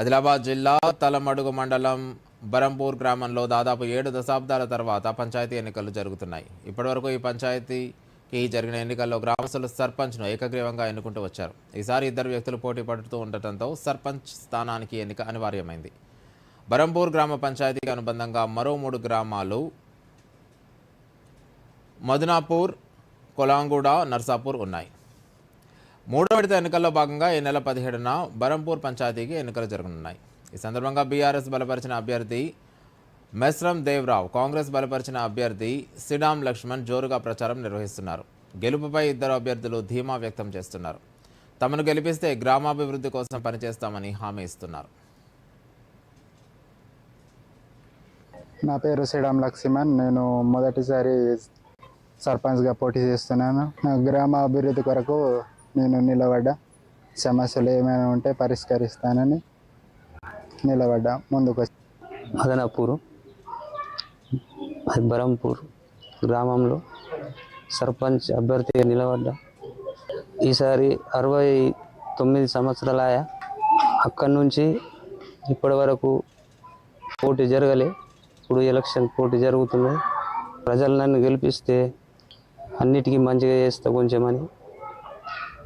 ఆదిలాబాద్ జిల్లా తలమడుగు మండలం బరంపూర్ గ్రామంలో దాదాపు ఏడు దశాబ్దాల తర్వాత పంచాయతీ ఎన్నికలు జరుగుతున్నాయి. ఇప్పటివరకు ఈ పంచాయతీకి జరిగిన ఎన్నికల్లో గ్రామస్తులు సర్పంచ్ను ఏకగ్రీవంగా ఎన్నుకుంటూ వచ్చారు. ఈసారి ఇద్దరు వ్యక్తులు పోటీ పడుతూ ఉండటంతో సర్పంచ్ స్థానానికి ఎన్నిక అనివార్యమైంది. బరంపూర్ గ్రామ పంచాయతీకి అనుబంధంగా మరో మూడు గ్రామాలు మదునాపూర్ కొలాంగూడ నర్సాపూర్ ఉన్నాయి. మూడో విడత ఎన్నికల్లో భాగంగా ఈ నెల పదిహేడున బరంపూర్ పంచాయతీకి ఎన్నికలు జరగనున్నాయి. ఈ సందర్భంగా బీఆర్ఎస్ బలపరిచిన అభ్యర్థి మెస్రం దేవ్రావ్ కాంగ్రెస్ బలపరిచిన అభ్యర్థి సిడాం లక్ష్మణ్ జోరుగా ప్రచారం నిర్వహిస్తున్నారు. గెలుపుపై ఇద్దరు అభ్యర్థులు ధీమా వ్యక్తం చేస్తున్నారు. తమను గెలిపిస్తే గ్రామాభివృద్ధి కోసం పనిచేస్తామని హామీ ఇస్తున్నారు. నా పేరు శ్రీరామ్ లక్ష్మణ్. నేను మొదటిసారి సర్పంచ్గా పోటీ చేస్తున్నాను. నా గ్రామ అభివృద్ధి కొరకు నేను నిలబడ్డా. సమస్యలు ఏమైనా ఉంటే పరిష్కరిస్తానని నిలబడ్డా. ముందుకు వచ్చి మదనపూరు అది బరంపూర్ గ్రామంలో సర్పంచ్ అభ్యర్థిగా నిలబడ్డా. ఈసారి అరవై తొమ్మిది సంవత్సరాలయ అక్కడి నుంచి ఇప్పటి వరకు పోటీ జరగలే. ఇప్పుడు ఎలక్షన్ పోటీ జరుగుతుంది ప్రజలు నన్ను గెలిపిస్తే అన్నిటికీ మంచిగా చేస్తా కొంచెమని